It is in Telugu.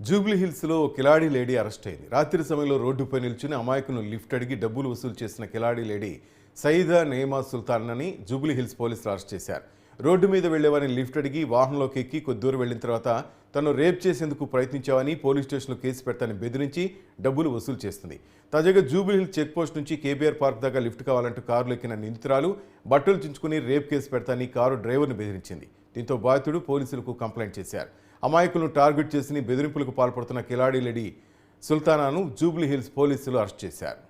జూబ్లీ హిల్స్లో ఓ కిలాడీ లేడీ అరెస్ట్ అయింది. రాత్రి సమయంలో రోడ్డుపై నిల్చుని అమాయకును లిఫ్ట్ అడిగి డబ్బులు వసూలు చేసిన కిలాడీ లేడీ సయీదా నేమా సుల్తాన్ అని జూబ్లీ హిల్స్ పోలీసులు అరెస్ట్ చేశారు. రోడ్డు మీద వెళ్ళేవారిని లిఫ్ట్ అడిగి వాహనంలోకి ఎక్కి కొద్ది దూరం వెళ్ళిన తర్వాత తను రేప్ చేసేందుకు ప్రయత్నించావని పోలీస్ స్టేషన్లో కేసు పెడతానని బెదిరించి డబ్బులు వసూలు చేస్తుంది. తాజాగా జూబ్లీ చెక్పోస్ట్ నుంచి కేబీఆర్ పార్క్ దాకా లిఫ్ట్ కావాలంటూ కారులో ఎక్కిన నిందితురాలు బట్టలు చించుకుని రేప్ కేసు పెడతానని కారు డ్రైవర్ను బెదిరించింది. దీంతో బాధితుడు పోలీసులకు కంప్లైంట్ చేశారు. అమాయకులను టార్గెట్ చేసి బెదిరింపులకు పాల్పడుతున్న కిలాడీ లేడీ సుల్తానాను జూబ్లీహిల్స్ పోలీసులు అరెస్ట్ చేశారు.